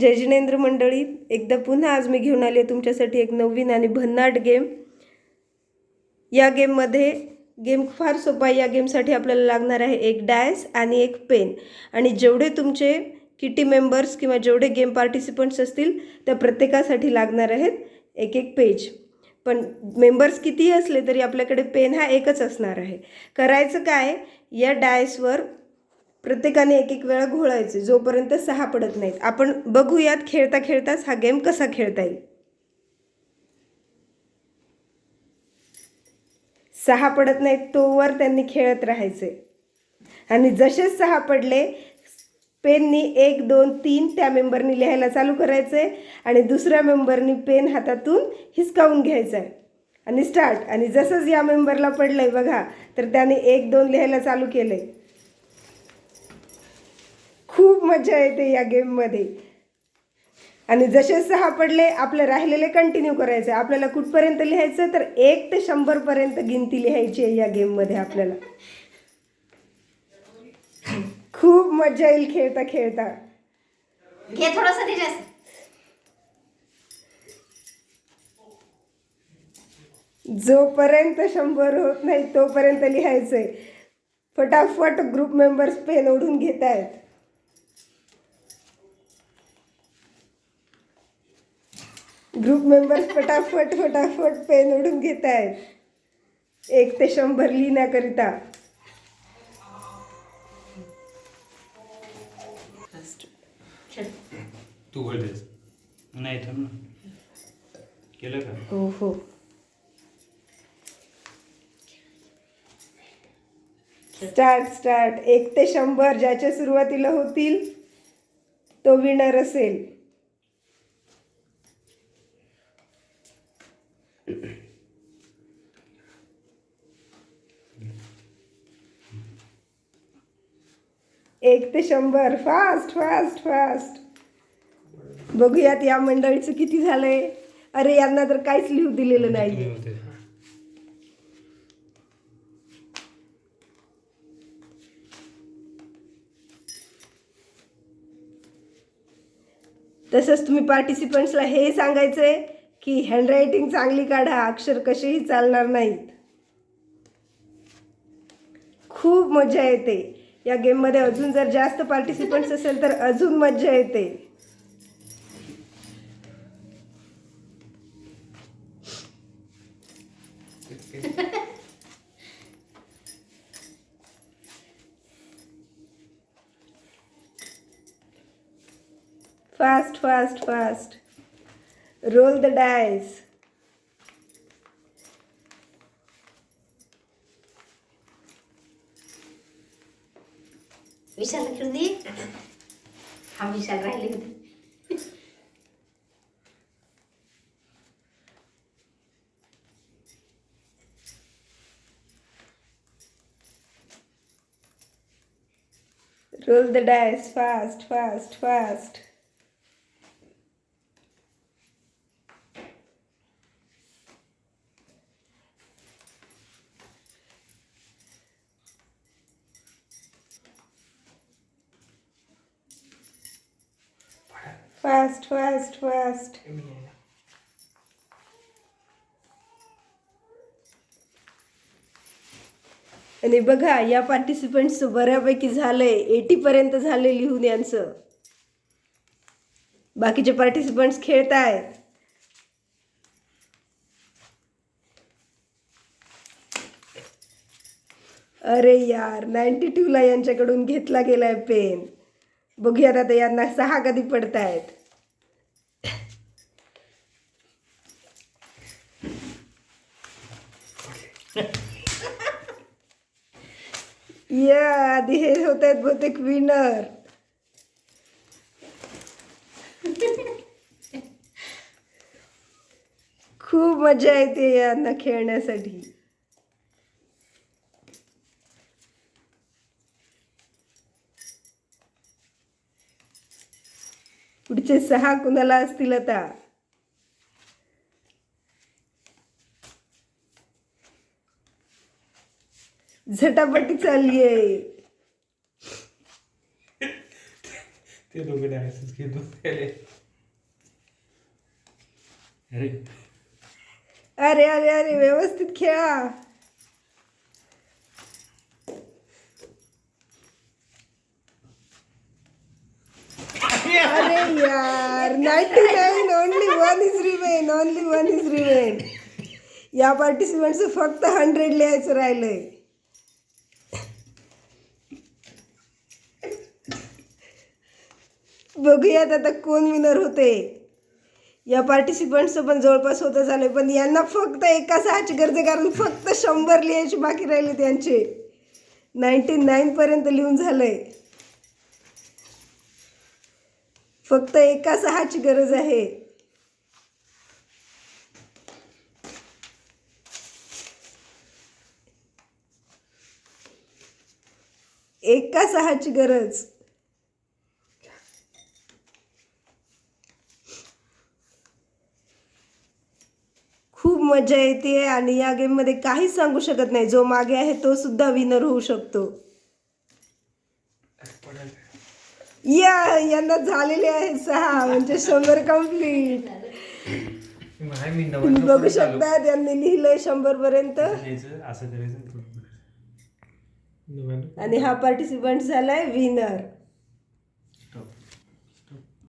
जय जिनेंद्र मंडळी. एकदा पुन्हा आज मी घेऊन आली आहे तुमच्यासाठी एक नवीन आणि भन्नाट गेम. या गेममध्ये गेम फार सोपा आहे. या गेमसाठी आपल्याला लागणार आहे एक डायस आणि एक पेन. आणि जेवढे तुमचे किटी मेंबर्स किंवा जेवढे गेम पार्टिसिपंट्स असतील त्या प्रत्येकासाठी लागणार आहेत एक एक पेज. पण मेंबर्स कितीही असले तरी आपल्याकडे पेन हा एकच असणार आहे. करायचं काय या डायसवर प्रत्येकाने एक एक वेळा घोळायचे जोपर्यंत सहा पडत नाहीत. आपण बघूयात खेळता खेळताच हा गेम कसा खेळता येईल. सहा पडत नाहीत तोवर त्यांनी खेळत राहायचे. आणि जसेच सहा पडले पेननी एक दोन तीन त्या मेंबरनी लिहायला चालू करायचे आणि दुसऱ्या मेंबरनी पेन हातातून हिसकावून घ्यायचं. आहे आणि स्टार्ट. आणि जसंच या मेंबरला पडलंय बघा तर त्याने एक दोन लिहायला चालू केलंय. खूप मजा येते या गेममध्ये आणि जसे सहा पडले आपले राहिलेले कंटिन्यू करायचे. आपल्याला कुठपर्यंत लिहायचं तर एक ते शंभरपर्यंत गिनती लिहायची आहे या गेममध्ये आपल्याला. खूप मजा येईल खेळता खेळता. घे थोडस जोपर्यंत शंभर होत नाही तोपर्यंत लिहायचंय. फटाफट ग्रुप मेंबर्स पेन ओढून घेत आहेत ग्रुप मेंबर्स फटाफट फटाफट पेन ओढून घेत आहेत एक ते शंभर लिहिण्याकरिता. तू बोलतेस नाही थांब ना केलं का? हो हो. स्टार्ट स्टार्ट एक ते शंभर ज्याच्या सुरुवातीला होतील तो विनर असेल. एक ते शंभर. फास्ट फास्ट फास्ट बघूयात या मंडळीचं किती झालंय. अरे यांना तर काहीच लिहू दिलेलं नाही तसंच तुम्ही पार्टिसिपंट्सला हे सांगायचं आहे की हँडरायटिंग चांगली काढा अक्षर कसेही चालणार नाहीत. खूप मजा येते. या गेममध्ये अजून जर जास्त पार्टिसिपंट्स असेल तर अजून मज्जा येते. Fast fast fast roll the dice ವಿಶಾಲಾಕೃತಿ ಹಾ ವಿಶಾಲ ರಾಯಲಿಂಗ roll the dice fast fast fast. Fast fast fast आणि बघा या पार्टिसिपंट्सचं बऱ्यापैकी झालंय. एटी पर्यंत झालंय लिहून यांचं. बाकीचे पार्टिसिपंट्स खेळतायत अरे यार नाईन्टी टूला यांच्याकडून घेतला गेलाय पेन बघूयात आता यांना सहा कधी पडतायत. या आधी हे होत आहेत बहुतेक विनर खूप मजा येते यांना खेळण्यासाठी. पुढचे सहा कुणाला असतील आता? झटापटी चालली आहे ते दोघे घेतो अरे. अरे अरे अरे व्यवस्थित खेळा अरे यार ninety nine only one is remain only one is remain या पार्टिसिपंटचं फक्त हंड्रेड लिहायचं राहिलंय. बघूयात आता कोण विनर होते. या पार्टिसिपंटचं पण जवळपास होतं झालं पण यांना फक्त एका सहाची गरज आहे कारण फक्त शंभर लिहायची बाकी राहिले त्यांचे. नाईन्टी नाईनपर्यंत लिहून झालंय. फक्त एका सहाची गरज आहे. एका सहाची गरज. खूप मजा येते आणि या गेममध्ये काहीच सांगू शकत नाही. जो मागे आहे तो सुद्धा विनर होऊ शकतो. या यांना झालेले आहे सहा म्हणजे शंभर कंप्लीट नाही मी तुम्ही बघू शकता त्यांनी लिहिलंय शंभर पर्यंत असं करायचं आणि हा पार्टिसिपंट झालाय विनर